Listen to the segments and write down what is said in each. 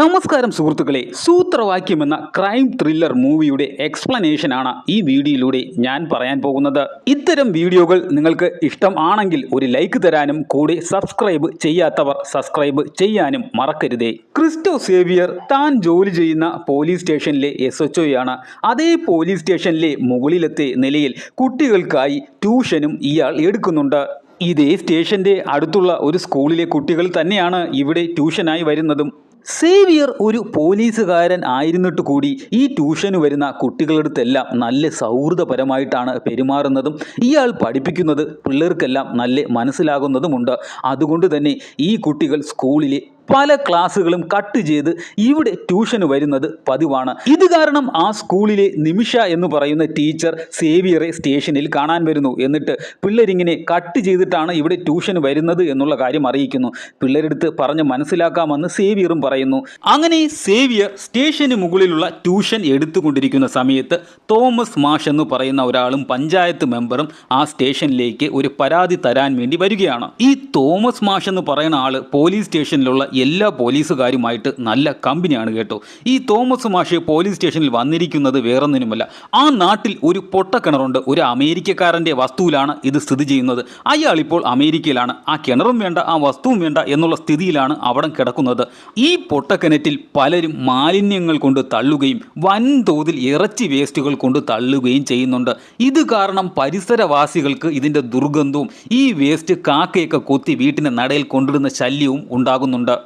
നമസ്കാരം സുഹൃത്തുക്കളെ. സൂത്രവാക്യം എന്ന ക്രൈം ത്രില്ലർ മൂവിയുടെ എക്സ്പ്ലനേഷൻ ആണ് ഈ വീഡിയോയിലൂടെ ഞാൻ പറയാൻ പോകുന്നത്. ഇത്തരം വീഡിയോകൾ നിങ്ങൾക്ക് ഇഷ്ടം ആണെങ്കിൽ ഒരു ലൈക്ക് തരാനും കൂടെ സബ്സ്ക്രൈബ് ചെയ്യാത്തവർ സബ്സ്ക്രൈബ് ചെയ്യാനും മറക്കരുതേ. ക്രിസ്റ്റോ സേവിയർ താൻ ജോലി ചെയ്യുന്ന പോലീസ് സ്റ്റേഷനിലെ എസ് എച്ച് ആണ് അതേ പോലീസ് സ്റ്റേഷനിലെ മുകളിലത്തെ നിലയിൽ കുട്ടികൾക്കായി ട്യൂഷനും ഇയാൾ എടുക്കുന്നുണ്ട്. ഇതേ സ്റ്റേഷന്റെ അടുത്തുള്ള ഒരു സ്കൂളിലെ കുട്ടികൾ തന്നെയാണ് ഇവിടെ ട്യൂഷനായി വരുന്നതും. സേവിയർ ഒരു പോലീസുകാരൻ ആയിരുന്നിട്ട് കൂടി ഈ ട്യൂഷന് വരുന്ന കുട്ടികളടുത്തെല്ലാം നല്ല സൗഹൃദപരമായിട്ടാണ് പെരുമാറുന്നതും ഇയാൾ പഠിപ്പിക്കുന്നത് പിള്ളേർക്കെല്ലാം നല്ല മനസ്സിലാകുന്നതുമുണ്ട്. അതുകൊണ്ട് തന്നെ ഈ കുട്ടികൾ സ്കൂളിലെ പല ക്ലാസ്സുകളും കട്ട് ചെയ്ത് ഇവിടെ ട്യൂഷന് വരുന്നത് പതിവാണ്. ഇത് കാരണം ആ സ്കൂളിലെ നിമിഷ എന്ന് പറയുന്ന ടീച്ചർ സേവിയറെ സ്റ്റേഷനിൽ കാണാൻ വരുന്നു. എന്നിട്ട് പിള്ളേരിങ്ങനെ കട്ട് ചെയ്തിട്ടാണ് ഇവിടെ ട്യൂഷന് വരുന്നത് എന്നുള്ള കാര്യം അറിയിക്കുന്നു. പിള്ളേരെടുത്ത് പറഞ്ഞ് മനസ്സിലാക്കാമെന്ന് സേവിയറും പറയുന്നു. അങ്ങനെ സേവിയർ സ്റ്റേഷന് മുകളിലുള്ള ട്യൂഷൻ എടുത്തുകൊണ്ടിരിക്കുന്ന സമയത്ത് തോമസ് മാഷ് എന്ന് പറയുന്ന ഒരാളും പഞ്ചായത്ത് മെമ്പറും ആ സ്റ്റേഷനിലേക്ക് ഒരു പരാതി തരാൻ വേണ്ടി വരികയാണ്. ഈ തോമസ് മാഷ് എന്ന് പറയുന്ന ആൾ പോലീസ് സ്റ്റേഷനിലുള്ള എല്ലാ പോലീസുകാരുമായിട്ട് നല്ല കമ്പനിയാണ് കേട്ടോ. ഈ തോമസ് മാഷെ പോലീസ് സ്റ്റേഷനിൽ വന്നിരിക്കുന്നത് വേറൊന്നിനുമല്ല. ആ നാട്ടിൽ ഒരു പൊട്ടക്കിണറുണ്ട്. ഒരു അമേരിക്കക്കാരന്റെ വസ്തുവിലാണ് ഇത് സ്ഥിതി ചെയ്യുന്നത്. അയാൾ ഇപ്പോൾ അമേരിക്കയിലാണ്. ആ കിണറും വേണ്ട ആ വസ്തുവും വേണ്ട എന്നുള്ള സ്ഥിതിയിലാണ് അവിടെ കിടക്കുന്നത്. ഈ പൊട്ടക്കിണറ്റിൽ പലരും മാലിന്യങ്ങൾ കൊണ്ട് തള്ളുകയും വൻതോതിൽ ഇറച്ചി വേസ്റ്റുകൾ കൊണ്ട് തള്ളുകയും ചെയ്യുന്നുണ്ട്. ഇത് കാരണം പരിസരവാസികൾക്ക് ഇതിന്റെ ദുർഗന്ധവും ഈ വേസ്റ്റ് കാക്കയൊക്കെ കൊത്തി വീട്ടിന്റെ നടയിൽ കൊണ്ടിടുന്ന ശല്യവും ഉണ്ടാകുന്നുണ്ട്.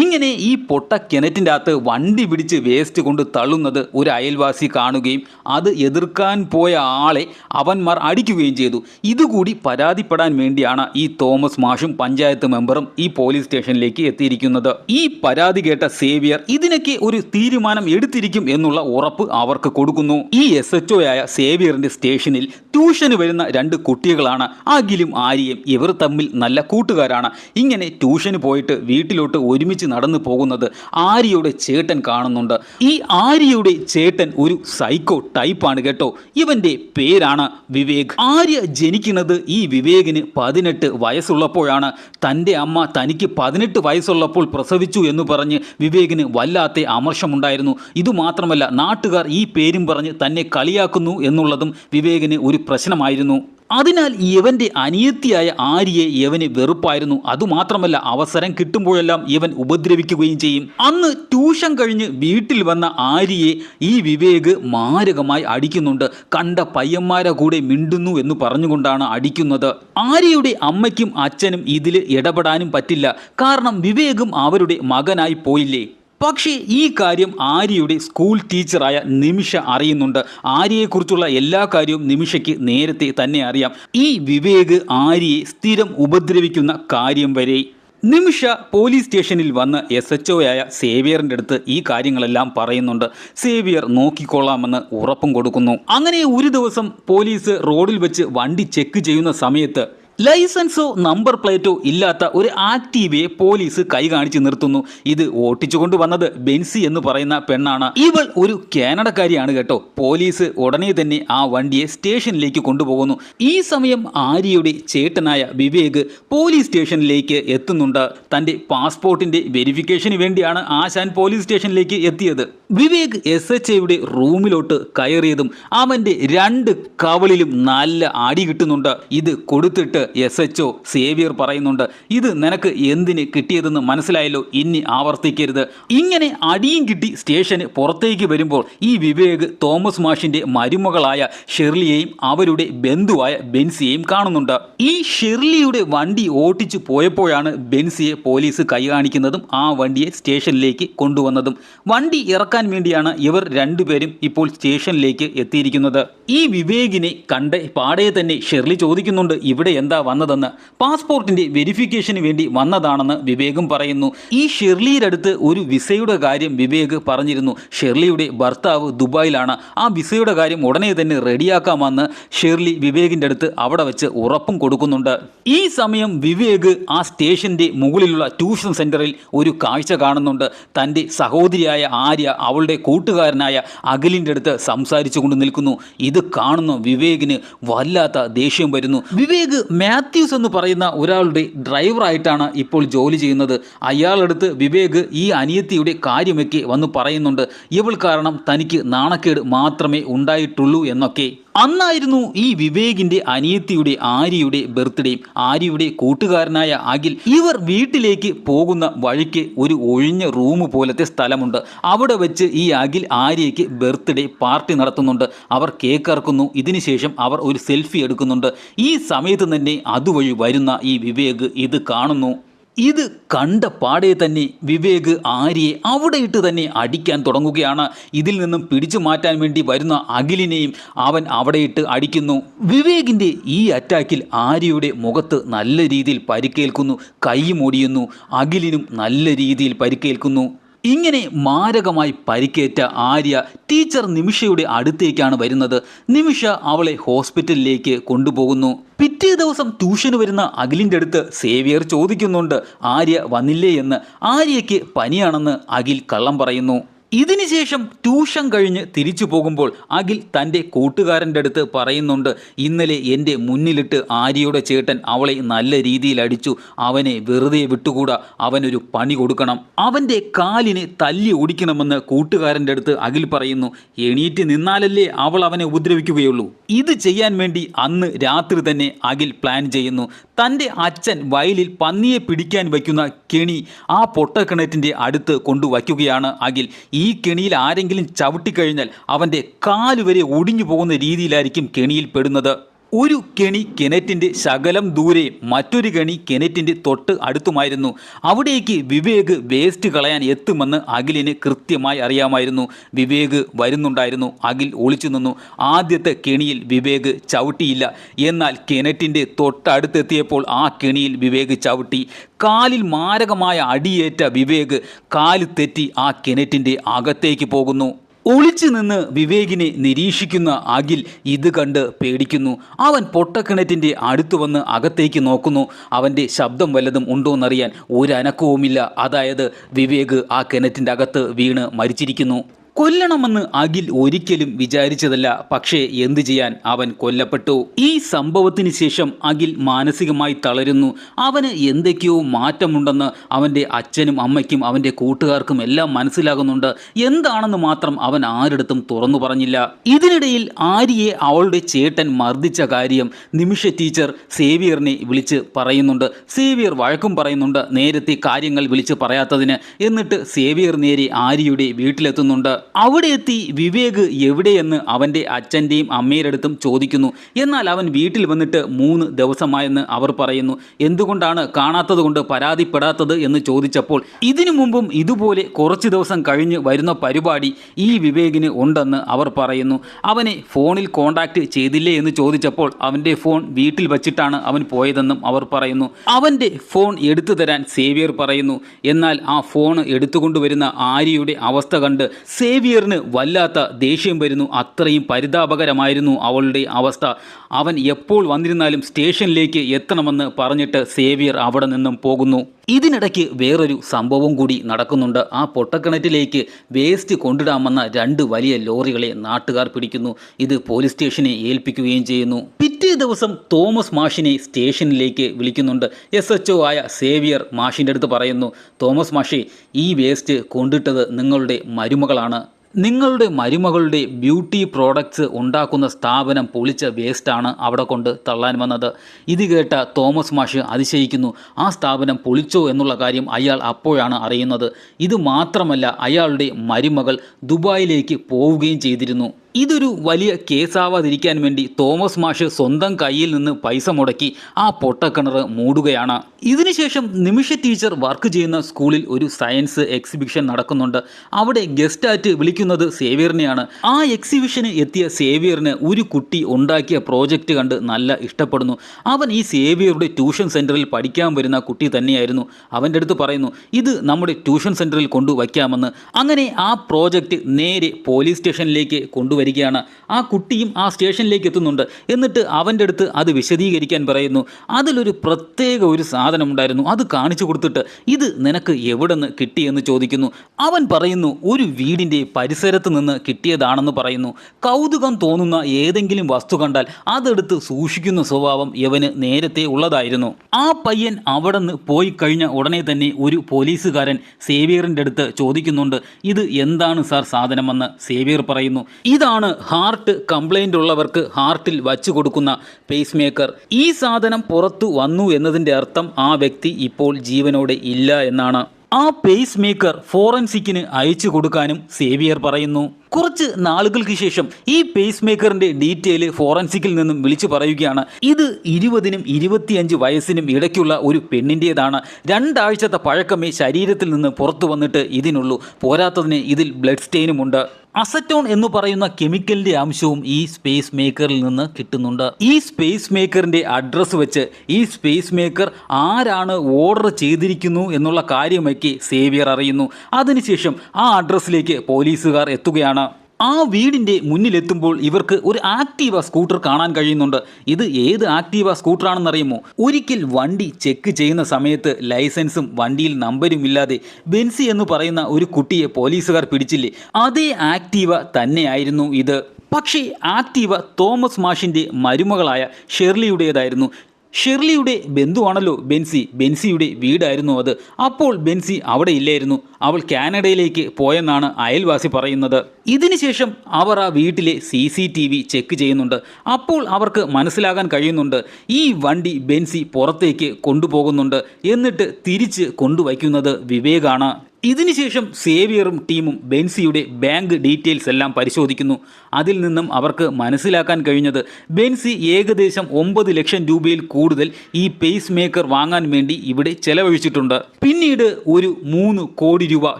ഇങ്ങനെ ഈ പൊട്ട കിണറ്റിന്റെ അകത്ത് വണ്ടി പിടിച്ച് വേസ്റ്റ് കൊണ്ട് തള്ളുന്നത് ഒരു അയൽവാസി കാണുകയും അത് എതിർക്കാൻ പോയ ആളെ അവന്മാർ അടിക്കുകയും ചെയ്തു. ഇതുകൂടി പരാതിപ്പെടാൻ വേണ്ടിയാണ് ഈ തോമസ് മാഷും പഞ്ചായത്ത് മെമ്പറും ഈ പോലീസ് സ്റ്റേഷനിലേക്ക് എത്തിയിരിക്കുന്നത്. ഈ പരാതി കേട്ട സേവിയർ ഇതിനൊക്കെ ഒരു തീരുമാനം എടുത്തിരിക്കും എന്നുള്ള ഉറപ്പ് അവർക്ക് കൊടുക്കുന്നു. ഈ എസ് എച്ച് ആയ സേവിയറിന്റെ സ്റ്റേഷനിൽ ട്യൂഷന് വരുന്ന രണ്ട് കുട്ടികളാണ്. അഖിലും ആര്യയും ഇവർ തമ്മിൽ നല്ല കൂട്ടുകാരാണ്. ഇങ്ങനെ ട്യൂഷന് പോയിട്ട് വീട്ടിലോട്ട് ഒരുമിച്ച് നടന്നു പോകുന്നത് ആര്യയുടെ ചേട്ടൻ കാണുന്നുണ്ട്. ഈ ആര്യയുടെ ചേട്ടൻ ഒരു സൈക്കോ ടൈപ്പാണ് കേട്ടോ. ഇവന്റെ പേരാണ് വിവേക്. ആര്യ ജനിക്കുന്നത് ഈ വിവേകിന് പതിനെട്ട് വയസ്സുള്ളപ്പോഴാണ്. തന്റെ അമ്മ തനിക്ക് പതിനെട്ട് വയസ്സുള്ളപ്പോൾ പ്രസവിച്ചു എന്ന് പറഞ്ഞ് വിവേകിന് വല്ലാത്ത അമർഷമുണ്ടായിരുന്നു. ഇതുമാത്രമല്ല നാട്ടുകാർ ഈ പേരും പറഞ്ഞ് തന്നെ കളിയാക്കുന്നു എന്നുള്ളതും വിവേകിന് ഒരു പ്രശ്നമായിരുന്നു. അതിനാൽ യവന്റെ അനിയത്തിയായ ആര്യയെ യവന് വെറുപ്പായിരുന്നു. അതുമാത്രമല്ല അവസരം കിട്ടുമ്പോഴെല്ലാം ഇവൻ ഉപദ്രവിക്കുകയും ചെയ്യും. അന്ന് ട്യൂഷൻ കഴിഞ്ഞ് വീട്ടിൽ വന്ന ആര്യയെ ഈ വിവേക് മാരകമായി അടിക്കുന്നുണ്ട്. കണ്ട പയ്യന്മാരെ കൂടെ മിണ്ടുന്നു എന്ന് പറഞ്ഞുകൊണ്ടാണ് അടിക്കുന്നത്. ആര്യയുടെ അമ്മയ്ക്കും അച്ഛനും ഇതിൽ ഇടപെടാനും പറ്റില്ല. കാരണം വിവേകും അവരുടെ മകനായി പോയില്ലേ? പക്ഷേ ഈ കാര്യം ആര്യയുടെ സ്കൂൾ ടീച്ചറായ നിമിഷ അറിയുന്നുണ്ട്. ആര്യയെക്കുറിച്ചുള്ള എല്ലാ കാര്യവും നിമിഷയ്ക്ക് നേരത്തെ തന്നെ അറിയാം. ഈ വിവേക് ആര്യയെ സ്ഥിരം ഉപദ്രവിക്കുന്ന കാര്യം വരെ. നിമിഷ പോലീസ് സ്റ്റേഷനിൽ വന്ന് എസ് എച്ച് ആയ സേവിയറിന്റെ അടുത്ത് ഈ കാര്യങ്ങളെല്ലാം പറയുന്നുണ്ട്. സേവിയർ നോക്കിക്കൊള്ളാമെന്ന് ഉറപ്പും കൊടുക്കുന്നു. അങ്ങനെ ഒരു ദിവസം പോലീസ് റോഡിൽ വെച്ച് വണ്ടി ചെക്ക് ചെയ്യുന്ന സമയത്ത് ലൈസൻസോ നമ്പർ പ്ലേറ്റോ ഇല്ലാത്ത ഒരു ആക്ടീവയെ പോലീസ് കൈ കാണിച്ച് നിർത്തുന്നു. ഇത് ഓട്ടിച്ചുകൊണ്ട് വന്നത് ബെൻസി എന്ന് പറയുന്ന പെണ്ണാണ്. ഇവൾ ഒരു കാനഡക്കാരിയാണ് കേട്ടോ. പോലീസ് ഉടനെ തന്നെ ആ വണ്ടിയെ സ്റ്റേഷനിലേക്ക് കൊണ്ടുപോകുന്നു. ഈ സമയം ആര്യയുടെ ചേട്ടനായ വിവേക് പോലീസ് സ്റ്റേഷനിലേക്ക് എത്തുന്നുണ്ട്. തന്റെ പാസ്പോർട്ടിന്റെ വെരിഫിക്കേഷന് വേണ്ടിയാണ് ആശാൻ പോലീസ് സ്റ്റേഷനിലേക്ക് എത്തിയത്. വിവേക് എസ് എച്ച് ഐയുടെ റൂമിലോട്ട് കയറിയതും അവന്റെ രണ്ട് കവളിലും നല്ല ആടി കിട്ടുന്നുണ്ട്. ഇത് കൊടുത്തിട്ട് എസ് എച്ച് ഒ സേവിയർ പറയുന്നുണ്ട് ഇത് നിനക്ക് എന്തിന് കിട്ടിയതെന്ന് മനസ്സിലായല്ലോ ഇനി ആവർത്തിക്കരുത്. ഇങ്ങനെ അടിയും കിട്ടി സ്റ്റേഷന് പുറത്തേക്ക് വരുമ്പോൾ ഈ വിവേക് തോമസ് മാഷിന്റെ മരുമകളായ ഷെർലിയെയും അവരുടെ ബന്ധുവായ ബെൻസിയെയും കാണുന്നുണ്ട്. ഈ ഷെർലിയുടെ വണ്ടി ഓട്ടിച്ചു പോയപ്പോഴാണ് ബെൻസിയെ പോലീസ് കൈ കാണിക്കുന്നതും ആ വണ്ടിയെ സ്റ്റേഷനിലേക്ക് കൊണ്ടുവന്നതും. വണ്ടി ഇറക്കാൻ വേണ്ടിയാണ് ഇവർ രണ്ടുപേരും ഇപ്പോൾ സ്റ്റേഷനിലേക്ക് എത്തിയിരിക്കുന്നത്. ഈ വിവേകിനെ കണ്ട പാടെ തന്നെ ഷെർലി ചോദിക്കുന്നുണ്ട് ഇവിടെ എന്താ വന്നതെന്ന് പാസ്പോർട്ടിന്റെ വെരിഫിക്കേഷന് വേണ്ടി വന്നതാണെന്ന് വിവേകും പറയുന്നു. ഈ ഷെർലിയുടെ അടുത്ത് ഒരു വിസയുടെ കാര്യം വിവേക് പറഞ്ഞിരുന്നു. ഷെർലിയുടെ ഭർത്താവ് ദുബായിലാണ്. ആ വിസയുടെ കാര്യം ഉടനെ തന്നെ റെഡിയാക്കാമെന്ന് ഷെർലി വിവേകിന്റെ അടുത്ത് അവിടെ വെച്ച് ഉറപ്പും കൊടുക്കുന്നുണ്ട്. ഈ സമയം വിവേക് ആ സ്റ്റേഷന്റെ മുകളിലുള്ള ട്യൂഷൻ സെന്ററിൽ ഒരു കാഴ്ച കാണുന്നുണ്ട്. തന്റെ സഹോദരിയായ ആര്യ അവളുടെ കൂട്ടുകാരനായ അഖിലിന്റെ അടുത്ത് സംസാരിച്ചു കൊണ്ട് നിൽക്കുന്നു. ഇത് കാണുന്ന വിവേകിന് വല്ലാത്ത ദേഷ്യം വരുന്നു. വിവേക് മാത്യൂസ് എന്ന് പറയുന്ന ഒരാളുടെ ഡ്രൈവറായിട്ടാണ് ഇപ്പോൾ ജോലി ചെയ്യുന്നത്. അയാളടുത്ത് വിവേക് ഈ അനിയത്തിയുടെ കാര്യമൊക്കെ വന്ന് പറയുന്നുണ്ട്. ഇവൾ കാരണം തനിക്ക് നാണക്കേട് മാത്രമേ ഉണ്ടായിട്ടുള്ളൂ എന്നൊക്കെ. അന്നായിരുന്നു ഈ വിവേകിന്റെ അനിയത്തിയുടെ ആര്യയുടെ ബർത്ത്ഡേ. ആര്യയുടെ കൂട്ടുകാരനായ അഖിൽ ഇവർ വീട്ടിലേക്ക് പോകുന്ന വഴിക്ക് ഒരു ഒഴിഞ്ഞ റൂം പോലത്തെ സ്ഥലമുണ്ട്. അവിടെ വെച്ച് ഈ അഖിൽ ആര്യയ്ക്ക് ബർത്ത്ഡേ പാർട്ടി നടത്തുന്നുണ്ട്. അവർ കേക്ക് ഇറക്കുന്നു ഇതിനുശേഷം അവർ ഒരു സെൽഫി എടുക്കുന്നുണ്ട്. ഈ സമയത്ത് തന്നെ അതുവഴി വരുന്ന ഈ വിവേക് ഇത് കാണുന്നു. ഇത് കണ്ട പാടെ തന്നെ വിവേക് ആര്യയെ അവിടെ ഇട്ട് തന്നെ അടിക്കാൻ തുടങ്ങുകയാണ്. ഇതിൽ നിന്നും പിടിച്ചു മാറ്റാൻ വേണ്ടി വരുന്ന അഖിലിനെയും അവൻ അവിടെ ഇട്ട് അടിക്കുന്നു. വിവേകിന്റെ ഈ അറ്റാക്കിൽ ആര്യയുടെ മുഖത്ത് നല്ല രീതിയിൽ പരിക്കേൽക്കുന്നു. കൈ മുടിയുന്നു. അഖിലിനും നല്ല രീതിയിൽ പരിക്കേൽക്കുന്നു. ഇങ്ങനെ മാരകമായി പരിക്കേറ്റ ആര്യ ടീച്ചർ നിമിഷയുടെ അടുത്തേക്കാണ് വരുന്നത്. നിമിഷ അവളെ ഹോസ്പിറ്റലിലേക്ക് കൊണ്ടുപോകുന്നു. പിറ്റേ ദിവസം ട്യൂഷന് വരുന്ന അഖിലിന്റെ അടുത്ത് സേവിയർ ചോദിക്കുന്നുണ്ട്. ആര്യ വന്നില്ലേ എന്ന്. ആര്യയ്ക്ക് പനിയാണെന്ന് അഖിൽ കള്ളം പറയുന്നു. ഇതിനുശേഷം ട്യൂഷൻ കഴിഞ്ഞ് തിരിച്ചു പോകുമ്പോൾ അഖിൽ തന്റെ കൂട്ടുകാരന്റെ അടുത്ത് പറയുന്നുണ്ട് ഇന്നലെ എന്റെ മുന്നിലിട്ട് ആര്യയുടെ ചേട്ടൻ അവളെ നല്ല രീതിയിൽ അടിച്ചു. അവനെ വെറുതെ വിട്ടുകൂടാ. അവനൊരു പണി കൊടുക്കണം. അവന്റെ കാലിനെ തല്ലി ഓടിക്കണമെന്ന് കൂട്ടുകാരന്റെ അടുത്ത് അഖിൽ പറയുന്നു. എണീറ്റ് നിന്നാലല്ലേ അവൾ അവനെ ഉപദ്രവിക്കുകയുള്ളൂ. ഇത് ചെയ്യാൻ വേണ്ടി അന്ന് രാത്രി തന്നെ അഖിൽ പ്ലാൻ ചെയ്യുന്നു. തന്റെ അച്ഛൻ വയലിൽ പന്നിയെ പിടിക്കാൻ വയ്ക്കുന്ന കെണി ആ പൊട്ടക്കിണറ്റിന്റെ അടുത്ത് കൊണ്ടുവയ്ക്കുകയാണ്. അഖിൽ ഈ കെണിയിൽ ആരെങ്കിലും ചവിട്ടിക്കഴിഞ്ഞാൽ അവന്റെ കാലുവരെ ഒടിഞ്ഞു പോകുന്ന രീതിയിലായിരിക്കും കെണിയിൽ പെടുന്നത്. ഒരു കെണി കിണറ്റിന്റെ ശകലം ദൂരെ മറ്റൊരു കെണി കിണറ്റിന്റെ തൊട്ട് അടുത്തുമായിരുന്നു. അവിടേക്ക് വിവേക് വേസ്റ്റ് കളയാൻ എത്തുമെന്ന് അഖിലിന് കൃത്യമായി അറിയാമായിരുന്നു. വിവേക് വരുന്നുണ്ടായിരുന്നു. അഖിൽ ഒളിച്ചു നിന്നു. ആദ്യത്തെ കെണിയിൽ വിവേക് ചവിട്ടിയില്ല. എന്നാൽ കിണറ്റിന്റെ തൊട്ടടുത്തെത്തിയപ്പോൾ ആ കെണിയിൽ വിവേക് ചവിട്ടി. കാലിൽ മാരകമായ അടിയേറ്റ വിവേക് കാൽ തെറ്റി ആ കിണറ്റിന്റെ അകത്തേക്ക് പോകുന്നു. ഒളിച്ചു നിന്ന് വിവേകിനെ നിരീക്ഷിക്കുന്ന അഖിൽ ഇത് കണ്ട് പേടിക്കുന്നു. അവൻ പൊട്ടക്കിണറ്റിന്റെ അടുത്ത് വന്ന് അകത്തേക്ക് നോക്കുന്നു. അവന്റെ ശബ്ദം വല്ലതും ഉണ്ടോയെന്നറിയാൻ ഒരനക്കവുമില്ല. അതായത് വിവേക് ആ കിണറ്റിന്റെ അകത്ത് വീണ് മരിച്ചിരിക്കുന്നു. കൊല്ലണമെന്ന് അഖിൽ ഒരിക്കലും വിചാരിച്ചതല്ല. പക്ഷേ എന്തു ചെയ്യാൻ അവൻ കൊല്ലപ്പെട്ടു. ഈ സംഭവത്തിന് ശേഷം അഖിൽ മാനസികമായി തളരുന്നു. അവന് എന്തൊക്കെയോ മാറ്റമുണ്ടെന്ന് അവന്റെ അച്ഛനും അമ്മയ്ക്കും അവന്റെ കൂട്ടുകാർക്കും എല്ലാം മനസ്സിലാകുന്നുണ്ട്. എന്താണെന്ന് മാത്രം അവൻ ആരിടത്തും തുറന്നു പറഞ്ഞില്ല. ഇതിനിടയിൽ ആര്യയെ അവളുടെ ചേട്ടൻ മർദ്ദിച്ച കാര്യം നിമിഷ ടീച്ചർ സേവിയറിനെ വിളിച്ച് പറയുന്നുണ്ട്. സേവിയർ വഴക്കും പറയുന്നുണ്ട്. നേരത്തെ കാര്യങ്ങൾ വിളിച്ച് പറയാത്തതിന്. എന്നിട്ട് സേവിയർ നേരെ ആര്യയുടെ വീട്ടിലെത്തുന്നുണ്ട്. അവിടെ എത്തി വിവേക് എവിടെയെന്ന് അവന്റെ അച്ഛന്റെയും അമ്മയുടെ അടുത്തും ചോദിക്കുന്നു. എന്നാൽ അവൻ വീട്ടിൽ വന്നിട്ട് മൂന്ന് ദിവസമായെന്ന് അവർ പറയുന്നു. എന്തുകൊണ്ടാണ് കാണാത്തത് കൊണ്ട് പരാതിപ്പെടാത്തത് എന്ന് ചോദിച്ചപ്പോൾ ഇതിനു മുമ്പും ഇതുപോലെ കുറച്ച് ദിവസം കഴിഞ്ഞ് വരുന്ന പരിപാടി ഈ വിവേകിന് ഉണ്ടെന്ന് അവർ പറയുന്നു. അവനെ ഫോണിൽ കോണ്ടാക്ട് ചെയ്തില്ലേ എന്ന് ചോദിച്ചപ്പോൾ അവന്റെ ഫോൺ വീട്ടിൽ വച്ചിട്ടാണ് അവൻ പോയതെന്നും അവർ പറയുന്നു. അവന്റെ ഫോൺ എടുത്തു തരാൻ സേവിയർ പറയുന്നു. എന്നാൽ ആ ഫോൺ എടുത്തുകൊണ്ടുവരുന്ന ആര്യയുടെ അവസ്ഥ കണ്ട് സേവിയറിന് വല്ലാത്ത ദേഷ്യം വരുന്നു. അത്രയും പരിതാപകരമായിരുന്നു അവളുടെ അവസ്ഥ. അവൻ എപ്പോൾ വന്നിരുന്നാലും സ്റ്റേഷനിലേക്ക് എത്തണമെന്ന് പറഞ്ഞിട്ട് സേവിയർ അവിടെ നിന്നും പോകുന്നു. ഇതിനിടയ്ക്ക് വേറൊരു സംഭവം കൂടി നടക്കുന്നുണ്ട്. ആ പൊട്ടക്കിണറ്റിലേക്ക് വേസ്റ്റ് കൊണ്ടിടാമെന്ന രണ്ട് വലിയ ലോറികളെ നാട്ടുകാർ പിടിക്കുന്നു. ഇത് പോലീസ് സ്റ്റേഷനെ ഏൽപ്പിക്കുകയും ചെയ്യുന്നു. പിറ്റേ ദിവസം തോമസ് മാഷിനെ സ്റ്റേഷനിലേക്ക് വിളിക്കുന്നുണ്ട്. എസ് എച്ച് ആയ സേവിയർ മാഷിന്റെ അടുത്ത് പറയുന്നു തോമസ് മാഷെ ഈ വേസ്റ്റ് കൊണ്ടിട്ടത് നിങ്ങളുടെ മരുമകളാണ്. നിങ്ങളുടെ മരുമകളുടെ ബ്യൂട്ടി പ്രോഡക്ട്സ് ഉണ്ടാക്കുന്ന സ്ഥാപനം പൊളിച്ച വേസ്റ്റാണ് അവിടെ കൊണ്ട് തള്ളാൻ വന്നത്. ഇത് കേട്ട തോമസ് മാഷ് അതിശയിക്കുന്നു. ആ സ്ഥാപനം പൊളിച്ചോ എന്നുള്ള കാര്യം അയാൾ അപ്പോഴാണ് അറിയുന്നത്. ഇത് മാത്രമല്ല അയാളുടെ മരുമകൾ ദുബായിലേക്ക് പോവുകയും ചെയ്തിരുന്നു. ഇതൊരു വലിയ കേസാവാതിരിക്കാൻ വേണ്ടി തോമസ് മാഷ് സ്വന്തം കയ്യിൽ നിന്ന് പൈസ മുടക്കി ആ പൊട്ടക്കിണർ മൂടുകയാണ്. ഇതിനുശേഷം നിമിഷ ടീച്ചർ വർക്ക് ചെയ്യുന്ന സ്കൂളിൽ ഒരു സയൻസ് എക്സിബിഷൻ നടക്കുന്നുണ്ട്. അവിടെ ഗസ്റ്റായിട്ട് വിളിക്കുന്നത് സേവിയറിനെയാണ്. ആ എക്സിബിഷന് എത്തിയ സേവിയറിന് ഒരു കുട്ടി ഉണ്ടാക്കിയ പ്രോജക്റ്റ് കണ്ട് നല്ല ഇഷ്ടപ്പെടുന്നു. അവൻ ഈ സേവിയറുടെ ട്യൂഷൻ സെന്ററിൽ പഠിക്കാൻ വരുന്ന കുട്ടി തന്നെയായിരുന്നു. അവന്റെ അടുത്ത് പറയുന്നു ഇത് നമ്മുടെ ട്യൂഷൻ സെന്ററിൽ കൊണ്ടുവയ്ക്കാമെന്ന്. അങ്ങനെ ആ പ്രോജക്റ്റ് നേരെ പോലീസ് സ്റ്റേഷനിലേക്ക് കൊണ്ടുവയ്ക്കും വരികയാണ്. ആ കുട്ടിയും ആ സ്റ്റേഷനിലേക്ക് എത്തുന്നുണ്ട്. എന്നിട്ട് അവന്റെ അടുത്ത് അത് വിശദീകരിക്കാൻ പറയുന്നു. അതിലൊരു പ്രത്യേക ഒരു സാധനം ഉണ്ടായിരുന്നു. അത് കാണിച്ചു കൊടുത്തിട്ട് ഇത് നിനക്ക് എവിടെ നിന്ന് കിട്ടിയെന്ന് ചോദിക്കുന്നു. അവൻ പറയുന്നു ഒരു വീടിന്റെ പരിസരത്ത് നിന്ന് കിട്ടിയതാണെന്ന് പറയുന്നു. കൗതുകം തോന്നുന്ന ഏതെങ്കിലും വസ്തു കണ്ടാൽ അതെടുത്ത് സൂക്ഷിക്കുന്ന സ്വഭാവം യവന് നേരത്തെ ഉള്ളതായിരുന്നു. ആ പയ്യൻ അവിടെ നിന്ന് പോയി കഴിഞ്ഞ ഉടനെ തന്നെ ഒരു പോലീസുകാരൻ സേവിയറിന്റെ അടുത്ത് ചോദിക്കുന്നുണ്ട്. ഇത് എന്താണ് സാർ സാധനമെന്ന് സേവിയർ പറയുന്നു. ഇതാണ് ഹാർട്ട് കംപ്ലൈന്റ് ഉള്ളവർക്ക് ഹാർട്ടിൽ വച്ചു കൊടുക്കുന്ന പേസ് മേക്കർ ഈ സാധനം പുറത്തു വന്നു എന്നതിന്റെ അർത്ഥം ആ വ്യക്തി ഇപ്പോൾ ജീവനോടെ ഇല്ല എന്നാണ്. ആ പേസ് മേക്കർ ഫോറൻസിക്കിന് അയച്ചു കൊടുക്കാനും സേവിയർ പറയുന്നു. കുറച്ച് നാളുകൾക്ക് ശേഷം ഈ പേസ് മേക്കറിന്റെ ഡീറ്റെയിൽ ഫോറൻസിക്കിൽ നിന്നും വിളിച്ചു പറയുകയാണ്. ഇത് ഇരുപതിനും ഇരുപത്തിയഞ്ച് വയസ്സിനും ഇടയ്ക്കുള്ള ഒരു പെണ്ണിന്റേതാണ് രണ്ടാഴ്ചത്തെ പഴക്കമേ ശരീരത്തിൽ നിന്ന് പുറത്തു വന്നിട്ട് ഇതിനുള്ളൂ. പോരാത്തതിന് ഇതിൽ ബ്ലഡ് സ്റ്റെയിനുമുണ്ട് അസറ്റോൺ എന്ന് പറയുന്ന കെമിക്കലിന്റെ അംശവും ഈ സ്പേസ് മേക്കറിൽ നിന്ന് കിട്ടുന്നുണ്ട്. ഈ സ്പേസ് മേക്കറിന്റെ അഡ്രസ്സ് വെച്ച് ഈ സ്പേസ് മേക്കർ ആരാണ് ഓർഡർ ചെയ്തിരിക്കുന്നു എന്നുള്ള കാര്യമൊക്കെ സേവിയർ അറിയുന്നു. അതിനുശേഷം ആ അഡ്രസ്സിലേക്ക് പോലീസുകാർ എത്തുകയാണ്. ആ വീടിന്റെ മുന്നിലെത്തുമ്പോൾ ഇവർക്ക് ഒരു ആക്റ്റീവ സ്കൂട്ടർ കാണാൻ കഴിയുന്നുണ്ട്. ഇത് ഏത് ആക്റ്റീവ സ്കൂട്ടറാണെന്നറിയുമോ? ഒരിക്കൽ വണ്ടി ചെക്ക് ചെയ്യുന്ന സമയത്ത് ലൈസൻസും വണ്ടിയിൽ നമ്പരും ഇല്ലാതെ ബെൻസി എന്ന് പറയുന്ന ഒരു കുട്ടിയെ പോലീസുകാർ പിടിച്ചില്ലേ? അതേ ആക്റ്റീവ തന്നെയായിരുന്നു ഇത്. പക്ഷേ ആക്റ്റീവ തോമസ് മാഷിന്റെ മരുമകളായ ഷെർലിയുടേതായിരുന്നു. ഷെർലിയുടെ ബന്ധുവാണല്ലോ ബെൻസി. ബെൻസിയുടെ വീടായിരുന്നു അത്. അപ്പോൾ ബെൻസി അവിടെ ഇല്ലായിരുന്നു അവൾ കാനഡയിലേക്ക് പോയെന്നാണ് അയൽവാസി പറയുന്നത്. ഇതിനുശേഷം അവർ ആ വീട്ടിലെ C C T V check ചെയ്യുന്നുണ്ട്. അപ്പോൾ അവർക്ക് മനസ്സിലാകാൻ കഴിയുന്നുണ്ട്. ഈ വണ്ടി ബെൻസി പുറത്തേക്ക് കൊണ്ടുപോകുന്നുണ്ട്. എന്നിട്ട് തിരിച്ച് കൊണ്ടുവയ്ക്കുന്നത് വിവേകാണ്. ഇതിനുശേഷം സേവിയറും ടീമും ബെൻസിയുടെ ബാങ്ക് ഡീറ്റെയിൽസ് എല്ലാം പരിശോധിക്കുന്നു. അതിൽ നിന്നും അവർക്ക് മനസ്സിലാക്കാൻ കഴിഞ്ഞത് ബെൻസി ഏകദേശം ഒമ്പത് ലക്ഷം രൂപയിൽ കൂടുതൽ ഈ പേസ് മേക്കർ വാങ്ങാൻ വേണ്ടി ഇവിടെ ചെലവഴിച്ചിട്ടുണ്ട്. പിന്നീട് ഒരു മൂന്ന് കോടി രൂപ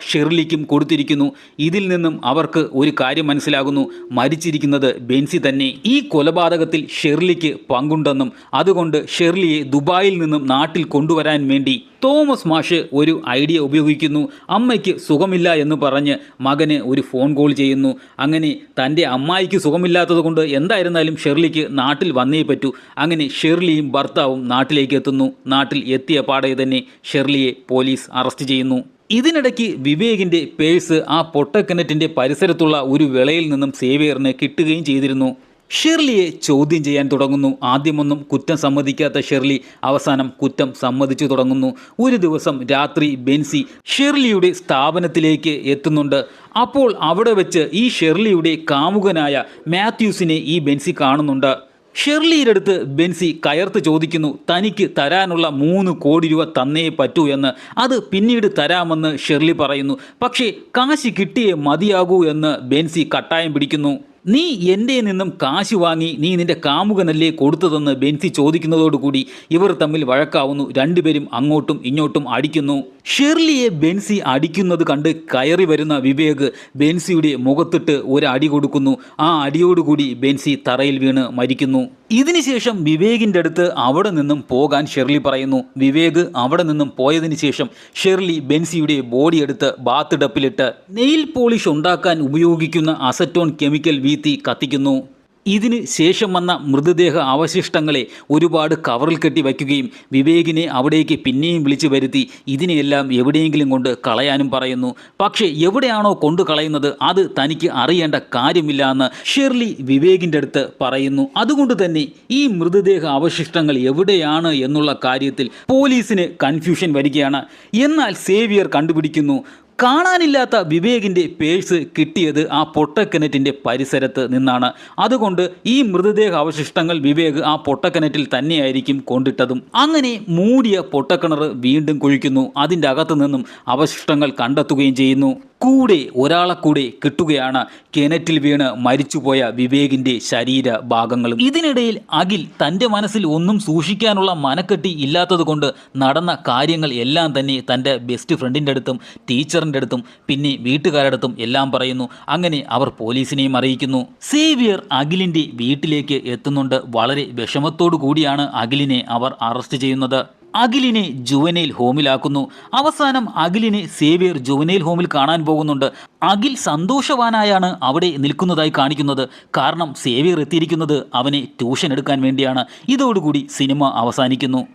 ഷെർലിക്കും കൊടുത്തിരിക്കുന്നു. ഇതിൽ നിന്നും അവർക്ക് ഒരു കാര്യം മനസ്സിലാകുന്നു. മരിച്ചിരിക്കുന്നത് ബെൻസി തന്നെ. ഈ കൊലപാതകത്തിൽ ഷെർലിക്ക് പങ്കുണ്ടെന്നും അതുകൊണ്ട് ഷെർലിയെ ദുബായിൽ നിന്നും നാട്ടിൽ കൊണ്ടുവരാൻ വേണ്ടി തോമസ് മാഷ് ഒരു ഐഡിയ ഉപയോഗിക്കുന്നു. അമ്മയ്ക്ക് സുഖമില്ല എന്ന് പറഞ്ഞ് മകന് ഒരു ഫോൺ കോൾ ചെയ്യുന്നു. അങ്ങനെ തന്റെ അമ്മായിക്ക് സുഖമില്ലാത്തത് കൊണ്ട് എന്തായിരുന്നാലും ഷെർലിക്ക് നാട്ടിൽ വന്നേ പറ്റൂ. അങ്ങനെ ഷെർലിയും ഭർത്താവും നാട്ടിലേക്ക് എത്തുന്നു. നാട്ടിൽ എത്തിയ പാടെ തന്നെ ഷെർലിയെ പോലീസ് അറസ്റ്റ് ചെയ്യുന്നു. ഇതിനിടയ്ക്ക് വിവേകിന്റെ പേഴ്സ് ആ പൊട്ടക്കിണറ്റിന്റെ പരിസരത്തുള്ള ഒരു വിളയിൽ നിന്നും സേവിയറിന് കിട്ടുകയും ചെയ്തിരുന്നു. ഷെർലിയെ ചോദ്യം ചെയ്യാൻ തുടങ്ങുന്നു. ആദ്യമൊന്നും കുറ്റം സമ്മതിക്കാത്ത ഷിർലി അവസാനം കുറ്റം സമ്മതിച്ചു തുടങ്ങുന്നു. ഒരു ദിവസം രാത്രി ബെൻസി ഷിർലിയുടെ സ്ഥാപനത്തിലേക്ക് എത്തുന്നുണ്ട്. അപ്പോൾ അവിടെ വെച്ച് ഈ ഷെർലിയുടെ കാമുകനായ മാത്യൂസിനെ ഈ ബെൻസി കാണുന്നുണ്ട്. ഷെർലിയുടെ അടുത്ത് ബെൻസി കയർത്ത് ചോദിക്കുന്നു തനിക്ക് തരാനുള്ള മൂന്ന് കോടി രൂപ തന്നേ പറ്റൂ എന്ന്. അത് പിന്നീട് തരാമെന്ന് ഷെർലി പറയുന്നു. പക്ഷേ കാശ് കിട്ടിയേ മതിയാകൂ എന്ന് ബെൻസി കട്ടായം പിടിക്കുന്നു. നീ എന്റെ നിന്നും കാശ് വാങ്ങി നീ നിന്റെ കാമുകനല്ലേ കൊടുത്തതെന്ന് ബെൻസി ചോദിക്കുന്നതോടുകൂടി ഇവർ തമ്മിൽ വഴക്കാവുന്നു. രണ്ടുപേരും അങ്ങോട്ടും ഇങ്ങോട്ടും അടിക്കുന്നു. ഷെർലിയെ ബെൻസി അടിക്കുന്നത് കണ്ട് കയറി വരുന്ന വിവേക് ബെൻസിയുടെ മുഖത്തിട്ട് ഒരു അടി കൊടുക്കുന്നു. ആ അടിയോടുകൂടി ബെൻസി തറയിൽ വീണ് മരിക്കുന്നു. ഇതിനുശേഷം വിവേകിന്റെ അടുത്ത് അവിടെ നിന്നും പോകാൻ ഷെർലി പറയുന്നു. വിവേക് അവിടെ നിന്നും പോയതിനു ശേഷം ഷെർലി ബെൻസിയുടെ ബോഡി എടുത്ത് ബാത്ത് ഡപ്പിലിട്ട് നെയിൽ പോളിഷ് ഉണ്ടാക്കാൻ ഉപയോഗിക്കുന്ന അസറ്റോൺ കെമിക്കൽ വീത്തി കത്തിക്കുന്നു. ഇതിന് ശേഷം വന്ന മൃതദേഹ അവശിഷ്ടങ്ങളെ ഒരുപാട് കവറിൽ കെട്ടി വയ്ക്കുകയും വിവേകിനെ അവിടേക്ക് പിന്നെയും വിളിച്ചു വരുത്തി ഇതിനെയെല്ലാം എവിടെയെങ്കിലും കൊണ്ട് കളയാനും പറയുന്നു. പക്ഷേ എവിടെയാണോ കൊണ്ടു കളയുന്നത് അത് തനിക്ക് അറിയേണ്ട കാര്യമില്ല എന്ന് ഷെർലി വിവേകിന്റെ അടുത്ത് പറയുന്നു. അതുകൊണ്ട് തന്നെ ഈ മൃതദേഹ അവശിഷ്ടങ്ങൾ എവിടെയാണ് എന്നുള്ള കാര്യത്തിൽ പോലീസിന് കൺഫ്യൂഷൻ വരികയാണ്. എന്നാൽ സേവിയർ കണ്ടുപിടിക്കുന്നു. കാണാനില്ലാത്ത വിവേകിന്റെ പേഴ്സ് കിട്ടിയത് ആ പൊട്ടക്കിണറ്റിന്റെ പരിസരത്ത് നിന്നാണ്. അതുകൊണ്ട് ഈ മൃതദേഹ അവശിഷ്ടങ്ങൾ വിവേക് ആ പൊട്ടക്കിണറ്റിൽ തന്നെയായിരിക്കും കൊണ്ടിട്ടതും. അങ്ങനെ മൂടിയ പൊട്ടക്കിണർ വീണ്ടും കുഴിക്കുന്നു. അതിന്റെ അകത്തു നിന്നും അവശിഷ്ടങ്ങൾ കണ്ടെത്തുകയും ചെയ്യുന്നു. കൂടെ ഒരാളെ കൂടെ കിട്ടുകയാണ്. കിണറ്റിൽ വീണ് മരിച്ചുപോയ വിവേകിന്റെ ശരീര ഭാഗങ്ങളും ഇതിനിടയിൽ അഖിൽ തന്റെ മനസ്സിൽ ഒന്നും സൂക്ഷിക്കാനുള്ള മനക്കെട്ടി ഇല്ലാത്തതുകൊണ്ട് നടന്ന കാര്യങ്ങൾ എല്ലാം തന്നെ തന്റെ ബെസ്റ്റ് ഫ്രണ്ടിന്റെ അടുത്തും ടീച്ചറിന്റെ അടുത്തും പിന്നെ വീട്ടുകാരുടെ അടുത്തും എല്ലാം പറയുന്നു. അങ്ങനെ അവർ പോലീസിനെയും അറിയിക്കുന്നു. സേവിയർ അഖിലിന്റെ വീട്ടിലേക്ക് എത്തുന്നുണ്ട്. വളരെ വിഷമത്തോടു കൂടിയാണ് അഖിലിനെ അവർ അറസ്റ്റ് ചെയ്യുന്നത്. അഖിലിനെ ജുവനൈൽ ഹോമിലാക്കുന്നു. അവസാനം അഖിലിനെ സേവിയർ ജുവനൈൽ ഹോമിൽ കാണാൻ പോകുന്നുണ്ട്. അഖിൽ സന്തോഷവാനായാണ് അവിടെ നിൽക്കുന്നതായി കാണിക്കുന്നത്. കാരണം സേവിയർ എത്തിയിരിക്കുന്നത് അവനെ ട്യൂഷൻ എടുക്കാൻ വേണ്ടിയാണ്. ഇതോടുകൂടി സിനിമ അവസാനിക്കുന്നു.